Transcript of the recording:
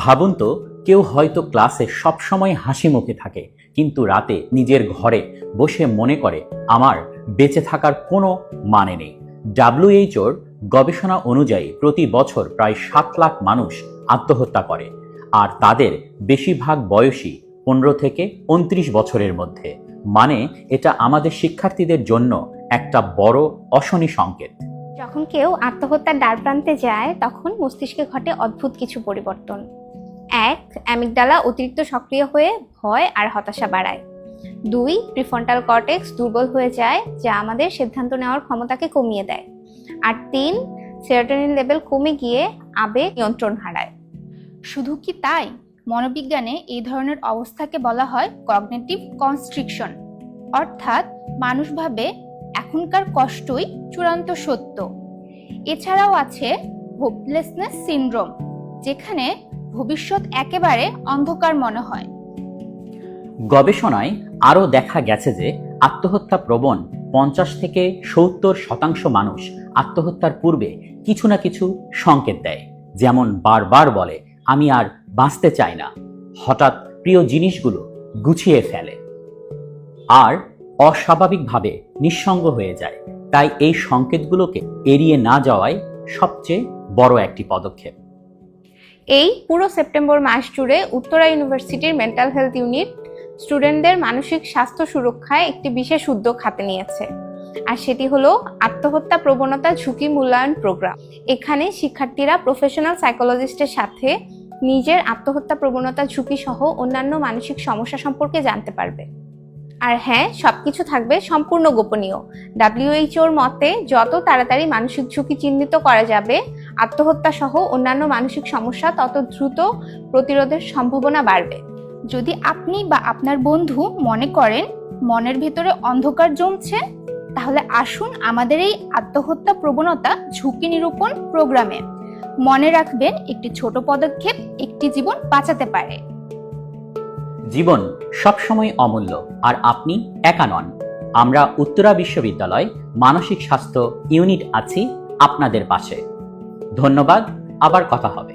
ভাবুন তো, কেউ হয়তো ক্লাসে সবসময় হাসি মুখে থাকে, কিন্তু রাতে নিজের ঘরে বসে মনে করে আমার বেঁচে থাকার কোনো মানে নেই। ডাব্লিউএইচওর গবেষণা অনুযায়ী প্রতি বছর প্রায় সাত লাখ মানুষ আত্মহত্যা করে, আর তাদের বেশিরভাগ বয়সী পনেরো থেকে উনত্রিশ বছরের মধ্যে। মানে এটা আমাদের শিক্ষার্থীদের জন্য একটা বড় অশনি সংকেত। যখন কেউ আত্মহত্যার দ্বার প্রান্তে যায়, তখন মস্তিষ্কে ঘটে অদ্ভুত কিছু পরিবর্তন। এক, অ্যামিগডালা অতিরিক্ত সক্রিয় হয়ে ভয় আর হতাশা বাড়ায়। দুই, প্রিফ্রন্টাল কর্টেক্স দুর্বল হয়ে যায়, যা আমাদের সিদ্ধান্ত নেওয়ার ক্ষমতাকে কমিয়ে দেয়। আর তিন, সেরোটোনিন লেভেল কমে গিয়ে আবেগ নিয়ন্ত্রণ হারায়। শুধু কি তাই? মনোবিজ্ঞানে এই ধরনের অবস্থাকে বলা হয় কগনেটিভ কনস্ট্রিকশন অর্থাৎ মানুষ ভাবে এখনকার কষ্টই চূড়ান্ত সত্য। এছাড়াও আছে হোপলেসনেস সিনড্রোম যেখানে ভবিষ্যৎ একেবারে অন্ধকার মনে হয়। গবেষণায় আরও দেখা গেছে যে আত্মহত্যা প্রবণ পঞ্চাশ থেকে সত্তর শতাংশ মানুষ আত্মহত্যার পূর্বে কিছু না কিছু সংকেত দেয়। যেমন বারবার বলে, আমি আর বাঁচতে চাই না। হঠাৎ প্রিয় জিনিসগুলো গুছিয়ে ফেলে। আর অস্বাভাবিকভাবে নিঃসঙ্গ হয়ে যায়। তাই এই সংকেতগুলোকে এড়িয়ে না যাওয়াই সবচেয়ে বড় একটি পদক্ষেপ। এই পুরো সেপ্টেম্বর মাস জুড়ে উত্তরা ইউনিভার্সিটির মেন্টাল হেলথ ইউনিট স্টুডেন্টদের মানসিক স্বাস্থ্য সুরক্ষায় একটি বিশেষ উদ্যোগ হাতে নিয়েছে। আর সেটি হলো আত্মহত্যা প্রবণতা ঝুঁকি মূল্যায়ন প্রোগ্রাম। এখানে শিক্ষার্থীরা প্রফেশনাল সাইকোলজিস্টের সাথে নিজের আত্মহত্যা প্রবণতা ঝুঁকি সহ অন্যান্য মানসিক সমস্যা সম্পর্কে জানতে পারবে। আর হ্যাঁ সবকিছু থাকবে সম্পূর্ণ গোপনীয়। ডাব্লিউএইচওর মতে, যত তাড়াতাড়ি মানসিক ঝুঁকি চিহ্নিত করা যাবে, আত্মহত্যা সহ অন্যান্য মানসিক সমস্যা, তত দ্রুত প্রতিরোধের সম্ভাবনা বাড়বে। যদি আপনি বা আপনার বন্ধু মনে করেন মনের ভেতরে অন্ধকার জমছে, তাহলে আসুন আমাদের এই আত্মহত্যা প্রবণতা ঝুঁকি নিরূপণ প্রোগ্রামে। মনে রাখবেন, একটি ছোট পদক্ষেপ একটি জীবন বাঁচাতে পারে। জীবন সবসময় অমূল্য, আর আপনি একা নন। আমরা উত্তরা বিশ্ববিদ্যালয় মানসিক স্বাস্থ্য ইউনিট আছি আপনাদের পাশে। ধন্যবাদ, আবার কথা হবে।